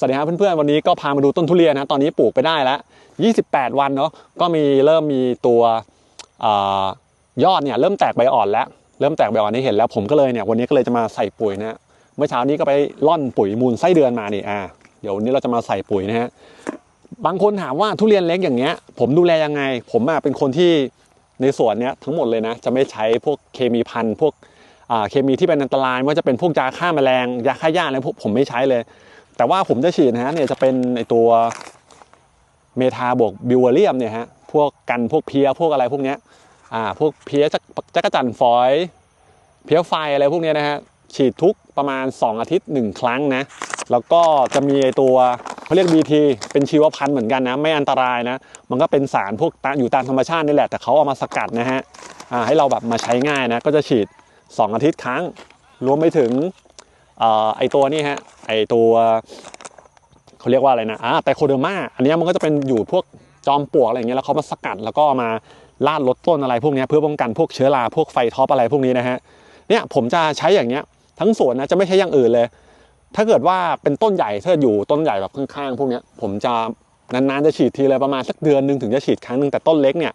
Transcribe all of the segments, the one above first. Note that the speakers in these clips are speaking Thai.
สวัสดีครับเพื่อนๆวันนี้ก็พามาดูต้นทุเรียนนะตอนนี้ปลูกไปได้แล้ว 28 วันเนาะก็มีเริ่มมีตัวอยอดเนี่ยเริ่มแตกใบอ่อนแล้ว เริ่มแตกใบอ่อนให้เห็นแล้วผมก็เลยเนี่ยวันนี้ก็เลยจะมาใส่ปุ๋ยนะฮะเมื่อเช้านี้ก็ไปล่อนปุ๋ยมูลไส้เดือนมานี่อ่าเดี๋ยววันนี้เราจะมาใส่ปุ๋ยนะฮะบางคนถามว่าทุเรียนเล็กอย่างเงี้ย ผมดูแลยังไง ผมอะเป็นคนที่ในสวนเนี้ยทั้งหมดเลยนะจะไม่ใช้พวกเคมีพันธุ์พวกอ่าเคมีที่เป็นอันตรายไม่ว่าจะเป็นพวกยาฆ่าแมลงยาฆ่าหญ้าอะไรพวกผมไม่ใช้เลย แต่ว่าผมจะฉีดนะฮะเนี่ยจะเป็นไอตัวเมทาบวกบิวเวอเรียมเนี่ยฮะพวกกันพวกเพี้ยพวกอะไรพวกเนี้ยอ่าพวกเพี้ยจักจักรจันทร์ฝอย เพี้ยไฟอะไรพวกเนี้ยนะฮะฉีดทุกประมาณ 2 อาทิตย์ 1 ครั้งนะ แล้วก็จะมีไอตัวเขาเรียก BT เป็นชีวพันธุ์เหมือนกันนะ ไม่อันตรายนะ มันก็เป็นสารพวกอยู่ตามธรรมชาตินี่แหละ แต่เขาเอามาสกัดนะฮะอ่าให้เราแบบมาใช้ง่ายนะ ก็จะฉีด 2 อาทิตย์ครั้ง รวมไปถึงอ่อไอตัวนี้ฮะ ไอตัวเขาเรียกว่าอะไรนะอ่าไตโคเดอร์มาอันนี้มันก็จะเป็นอยู่พวกจอมปลวกอะไรอย่างเงี้ยแล้วเขามาสกัดแล้วก็มาลาดลดต้นอะไรพวกนี้เพื่อป้องกันพวกเชื้อราพวกไฟท็อปอะไรพวกนี้นะฮะเนี่ยผมจะใช้อย่างเงี้ยทั้งสวนนะจะไม่ใช้อย่างอื่นเลย ถ้าเกิดว่าเป็นต้นใหญ่ถ้าอยู่ต้นใหญ่แบบข้างๆพวกเนี้ยผมจะนานๆจะฉีดทีเลยประมาณสักเดือนหนึ่งถึงจะฉีดครั้งหนึ่งแต่ต้นเล็กเนี่ย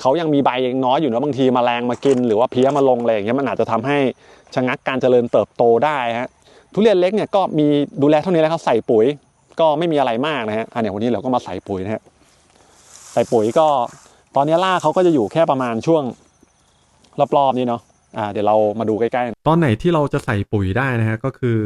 เขายังมีใบยังน้อยอยู่นะบางทีแมลงมากิน หรือว่าเพี้ยมาลงอะไรอย่างเงี้ยมันอาจจะทำให้ชะงักการเจริญเติบโตได้ฮะ ทุเรียนเล็กเนี่ยก็มีดูแลเท่านี้แหล้วครับใส่ปุ๋ย ก็ไม่มีอะไรมากนะฮะอันนี้วันนี้เราก็มาใส่ปุ๋ยนะฮะใส่ปุ๋ยก็ตอนนี้รากเขาก็จะอยู่แค่ประมาณช่วงรอบๆนี้เนาะอ่าเดี๋ยวเรามาดูใกล้ๆ ตอนไหนที่เราจะใส่ปุ๋ยได้นะฮะก็คือ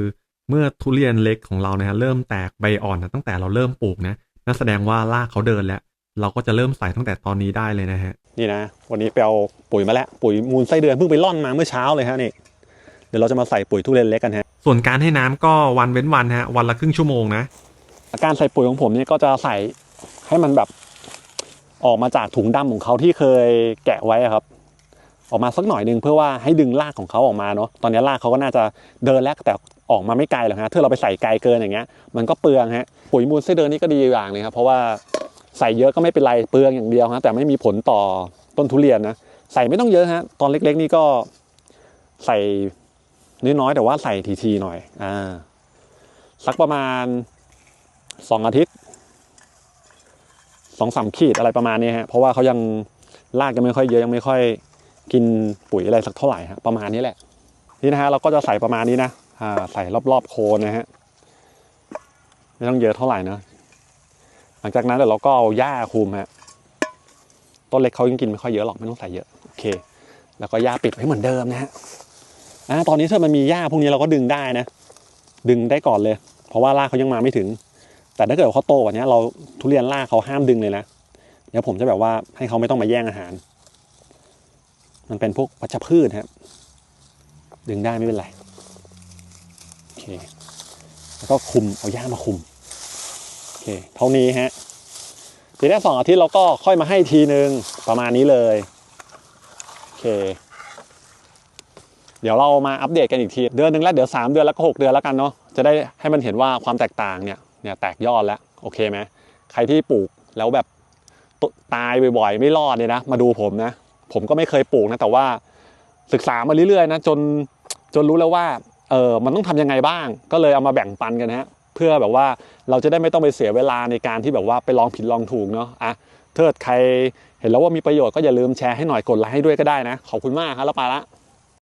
เมื่อทุเรียนเล็กของเรานะฮะเริ่มแตกใบอ่อนนะตั้งแต่เราเริ่มปลูกนะนั่นแสดงว่ารากเขาเดินแล้ว เราก็จะเริ่มใส่ตั้งแต่ตอนนี้ได้เลยนะฮะนี่นะ วันนี้ไปเอาปุ๋ยมาแล้วปุ๋ยมูลไส้เดือนเพิ่งไปล่อนมาเมื่อเช้าเลยฮะนี่เดี๋ยวเราจะมาใส่ปุ๋ยทุเรียนเล็กกันฮะ ส่วนการให้น้ำก็วันเว้นวันฮะวันละครึ่งชั่วโมงนะการใส่ปุ๋ยของผมเนี่ยก็จะใส่ให้มันแบบออกมาจากถุงดำของเขาที่เคยแกะไว้ครับ ออกมาสักหน่อยหนึ่งเพื่อว่าให้ดึงรากของเขาออกมาเนาะตอนนี้รากเขาก็น่าจะเดินแล้วแต่ออกมาไม่ไกลหรอกฮะถ้าเราไปใส่ไกลเกินอย่างเงี้ย มันก็เปลืองฮะปุ๋ยมูลไส้เดือนนี่ก็ดีอย่างหนึงครับเพราะว่าใส่เยอะก็ไม่เป็นไรเปลืองอย่างเดียวฮะแต่ไม่มีผลต่อต้นทุเรียนนะใส่ไม่ต้องเยอะฮะตอนเล็ก ๆ นี่ก็ใส่ น้อยๆแต่ว่าใส่ทีๆหน่อยอ่าสักประมาณสองอาทิตย์สองสามขีดอะไรประมาณนี้ฮะเพราะว่าเขายังรากยังไม่ค่อยเยอะยังไม่ค่อยกินปุ๋ยอะไรสักเท่าไหร่ฮะประมาณนี้แหละนี่นะฮะเราก็จะใส่ประมาณนี้นะอ่าใส่รอบๆโคนนะฮะไม่ต้องเยอะเท่าไหร่นะหลังจากนั้นเดี๋ยวเราก็เอาหญ้าคลุมฮะต้นเล็กเขายังกินไม่ค่อยเยอะหรอกไม่ต้องใส่เยอะโอเค แล้วก็หญ้าปิดไว้เหมือนเดิมนะฮะ อ่าตอนนี้ถ้ามันมีหญ้าพวกนี้เราก็ดึงได้นะ ดึงได้ก่อนเลย เพราะว่ารากเขายังมาไม่ถึง แต่ถ้าเกิดเขาโตกว่านี้เราทุเรียนรากเขาห้ามดึงเลยนะเดี๋ยวผมจะแบบว่าให้เขาไม่ต้องมาแย่งอาหาร มันเป็นพวกวัชพืชครับ ดึงได้ไม่เป็นไรโอเคแล้วก็คุมเอาหญ้ามาคุมโอเคเท่านี้ฮะทีแรกสองอาทิตย์เราก็ค่อยมาให้ทีนึงประมาณนี้เลยโอเค เดี๋ยวเรามาอัปเดตกันอีกทีเดือนหนึ่งแล้วเดี๋ยวสามเดือนแล้วก็หกเดือนแล้วกันเนาะจะได้ให้มันเห็นว่าความแตกต่างเนี่ยเนี่ยแตกยอดแล้วโอเคไหมใครที่ปลูกแล้วแบบตตายบ่อยๆไม่รอดเนี่ยนะ มาดูผมนะ ผมก็ไม่เคยปลูกนะแต่ว่าศึกษามาเรื่อยๆนะจนจนรู้แล้วว่าเออมันต้องทำยังไงบ้าง ก็เลยเอามาแบ่งปันกันนะเพื่อแบบว่าเราจะได้ไม่ต้องไปเสียเวลาในการที่แบบว่าไปลองผิดลองถูกเนาะอะเกิดใครเห็นแล้วว่ามีประโยชน์ก็อย่าลืมแชร์ให้หน่อยกดไลค์ให้ด้วยก็ได้นะ ขอบคุณมากครับแล้วไปละ